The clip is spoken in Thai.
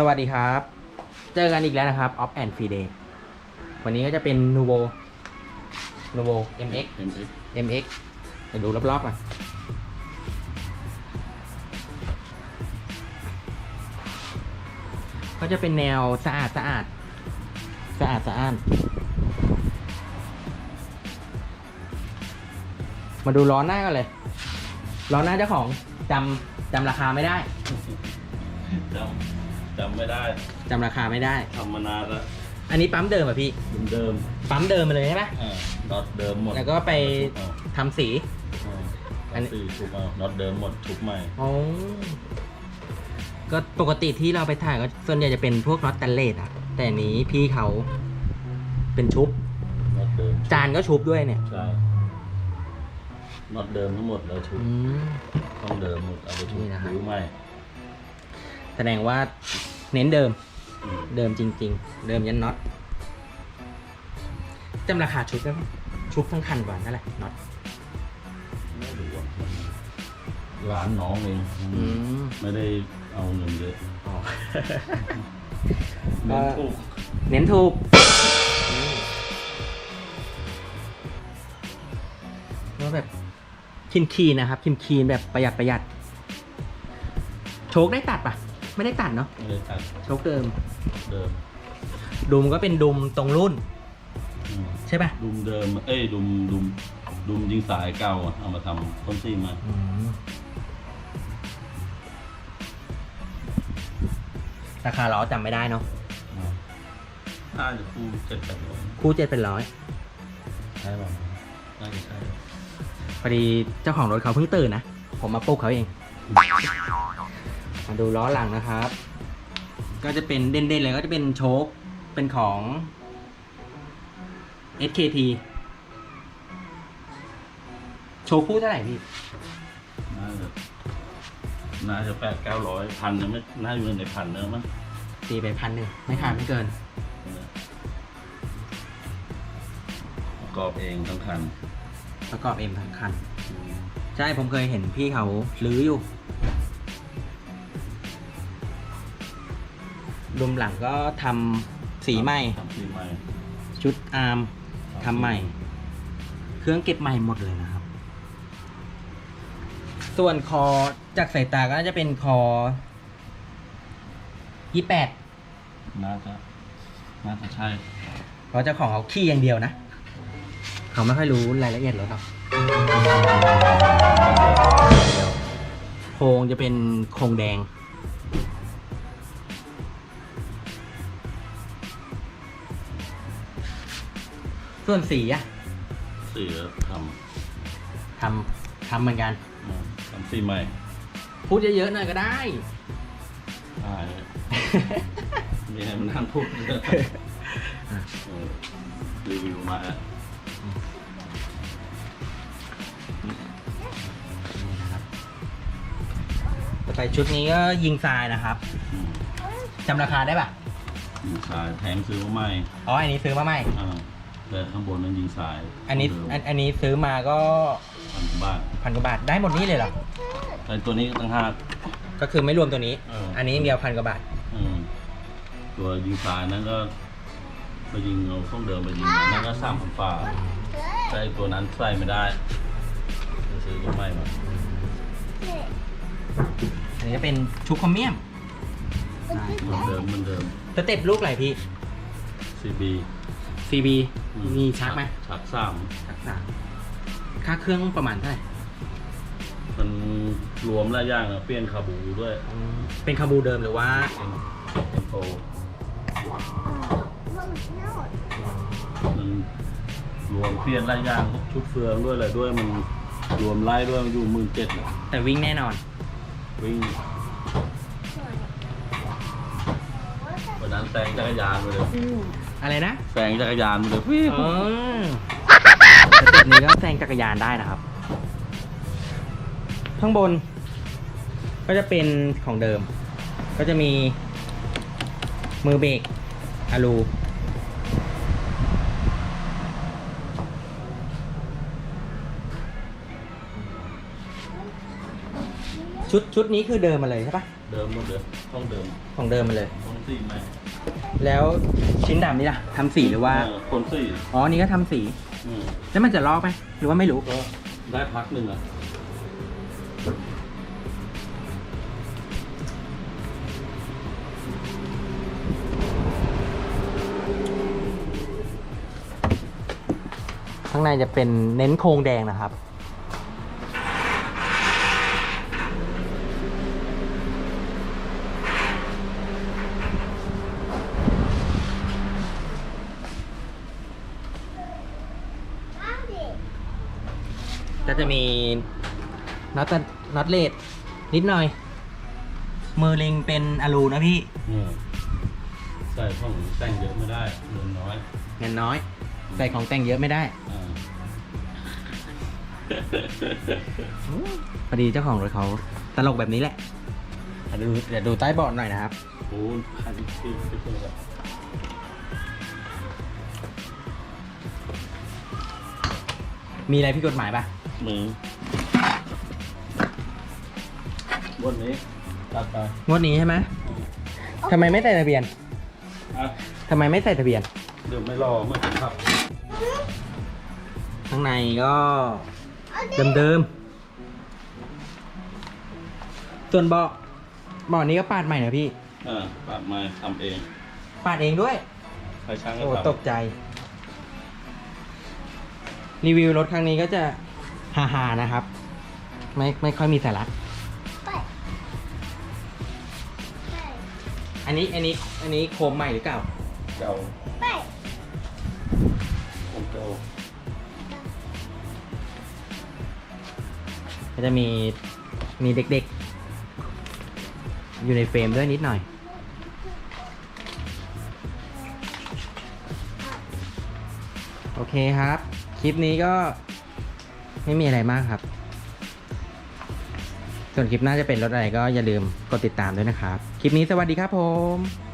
สวัสดีครับ เจอกันอีกแล้วนะครับ Off and Free Day วันนี้ก็จะเป็น Nuvo Nuvo MX MX MX ไปดูรอบๆก่อนก็จะเป็นแนวสะอาดสะอาดสะอาดสะอาด มาดูล้อหน้ากันเลยล้อหน้าเจ้าของจำจำราคาไม่ได้ จำ จำไม่ได้จำราคาไม่ได้ ทำมานานแล้วอันนี้ปั๊มเดิมอะพี่ เดิมปั๊มเดิมมาเลยใช่ไหม ๆอ่าน็อตเดิมหมดแล้วก็ไปทุบทำสีเอาอัอันนนี้ นี้ทุบเอาน็อตเดิมหมดทุบใหม่ อ๋อก็ปกติที่เราไปถ่ายก็ส่วนใหญ่จะเป็นพวกน็อตแตนเลสอะแต่อันนี้พี่เขาเป็นชุบ น็อตเดิมจานก็ชุบด้วยเนี่ย ใช่น็อตเดิมทั้งหมดแล้วทุบอืม ต้องเดิมหมดเอาไปทุบนี่นะครับ หรือไม่ แสดงว่าเน้นเดิมอืมเดิมจริง ๆ เดิมยันน็อตจำราคาชุบได้ไหมชุบทั้งคันก่อนนั่นแหละน็อตไม่รู้ว่าร้านน้องเองอืมไม่ได้เอาเงินเยอะอ๋อ เน้นถูก เน้นถูกก็แบบคินคีนๆนะครับคินคีนๆแบบประหยัดประหยัด โชคได้ตัดปะ ไม่ได้ตัดเนาะไม่ได้ตัดโชคเดิมเดิมดุมก็เป็นดุมตรงรุ่น อืมใช่ปะดุมเดิม เอ้ยดุมดุมดุมยิงสายเก่าอะเอามาทำต้นซี่มาอืมราคาล้อจำไม่ได้เนาะน่าจะคู่เจ็ดแปดร้อยคู่เจ็ดเป็นร้อยใช่ป่ะน่าจะใช่พอดีเจ้าของรถเขาเพิ่งตื่นนะ ผมมาปลุกเขาเอง มาดูล้อหลังนะครับ ก็จะเป็นเด่นๆเลยก็จะเป็นโชคเป็นของ SKT โชว์คู่เท่าไหร่พี่น่าจะน่าจะแปดเก้าร้อยพันยังไม่น่าอยู่ในพันเนอะมั้งตีไปพันหนึ่งไม่ขาดไม่เกิน ประกอบเองทั้งคันประกอบเอ็มทั้งคัน ใช่ผมเคยเห็นพี่เขาลื้ออยู่ รวมหลังก็ทำสีใหม่ ทำสีใหม่ชุดอาร์มทำใหม่ เครื่องเก็บใหม่หมดเลยนะครับ ส่วนคอจากสายตาก็น่าจะเป็นคอยี่แปดน่าจะน่าจะใช่เพราะเจ้าของเขาขี้อย่างเดียวนะ เขาไม่ค่อยรู้รายละเอียดรถหรอกโครงจะเป็นโครงแดง ส่วนสีอะสีแล้วททำทำเหมือนกันำอืมทำสีใหม่พูดเยอะๆหน่อยก็ได้ใช่มีให้มันนั่งพูดเยอะเออรีวิวมาอะนี่นะครับต่อไปชุดนี้ก็ยิงทรายนะครับอืมจำราคาได้ปะยิงสายแถมซื้อมาใหม่อ๋ออันนี้ซื้อมาใหม่ อ่า แต่ข้างบนนั้นยิงสายอันนี้เดิมอันอันนี้ซื้อมาก็พันกว่าบาทพันกว่าบาทได้หมดนี้เลยเหรอ แต่ตัวนี้ก็ตั้งห้า ก็คือไม่รวมตัวนี้ เอออั อันนี้อย่างเดียวพันกว่าบาท อืมตัวยิงสายนั้นก็ไปยิงเอาช่องเดิมไปยิงมานั่นก็สามพันฝ่าแต่ไอ้ตัวนั้นใส่ไม่ได้ต้องซื้อตัวใหม่มาอันนี้จะเป็นชุบคอมเมียมเหมือนเดิมเหมือนเดิมสเต็ปลูกอะไรพี่ CB CB อืมีชักไหมชักสามชักสามค่าเครื่องประมาณเท่าไหร่มันรวมหลายอย่างอะเปลี่ยนคาบูด้วยอืมเป็นคาบูเดิมหรือว่าเอ็นโฟมันรวมเปลี่ยนหลายอย่างชุดเฟืองด้วยอะไรด้วยมันรวมไล่ด้วยมันอยู่หมื่นเจ็ดแต่วิ่งแน่นอน วิ่งวันนั้นแซงจักรยานไปเลย อะไรนะแซงจักรยานไปเลยพี่เออสเต็ปนี้ก็แซงจักรยานได้นะครับ ข้างบน ก็จะเป็นของเดิม ก็จะมีมือเบรกอะลูชุดชุดนี้คือเดิมมาเลยใช่ปะเดิมหมดเลยห้องเดิมของเดิมมาเลยห้องสี่ไหม แล้วชิ้นดำนี่ล่ะทำสีหรือว่า เออคนสี่อ๋อ นี่ก็ทำสี อืมแล้วมันจะลอกไหมหรือว่าไม่รู้ ก็ได้พักหนึ่งอะข้างในจะเป็นเน้นโครงแดงนะครับ ก็จะมีน็อตน็อตเลดนิดหน่อย มือลิงเป็นอะลูนะพี่เออใส่ห้องแต่งเยอะไม่ได้เงินน้อยเงินน้อย ใส่ของแต่งเยอะไม่ได้อ่าพอดีเจ้าของรถเขาตลกแบบนี้แหละเดี๋ยวดูเดี๋ยวดูใต้เบาะหน่อยนะครับโอ้คันที่ไปเจอแบบมีอะไรพี่กฎหมายปะ มือวันนี้ตัดไปงวดนี้ใช่ไหมทำไมไม่ใส่ทะเบียนอะทำไมไม่ใส่ทะเบียน เดี๋ยวไม่รอเมื่อผมขับ ข้างในก็เดิมๆ ส่วนเบาะเบาะนี้ก็ปาดใหม่นะพี่ อ่าปรับมาทำเองปาดเองด้วยใครช่างก็โอ้ทำตกใจ รีวิวรถครั้งนี้ก็จะ ฮาๆนะครับ ไม่ไม่ค่อยมีสาระอันนี้อันนี้อันนี้โคมใหม่หรือเก่าเจ้าผมเจ้าก็จะมีมีเด็กๆ อยู่ในเฟรมด้วยนิดหน่อย โอเคครับ คลิปนี้ก็ ไม่มีอะไรมากครับ ส่วนคลิปหน้าจะเป็นรถอะไรก็อย่าลืมกดติดตามด้วยนะครับ คลิปนี้สวัสดีครับผม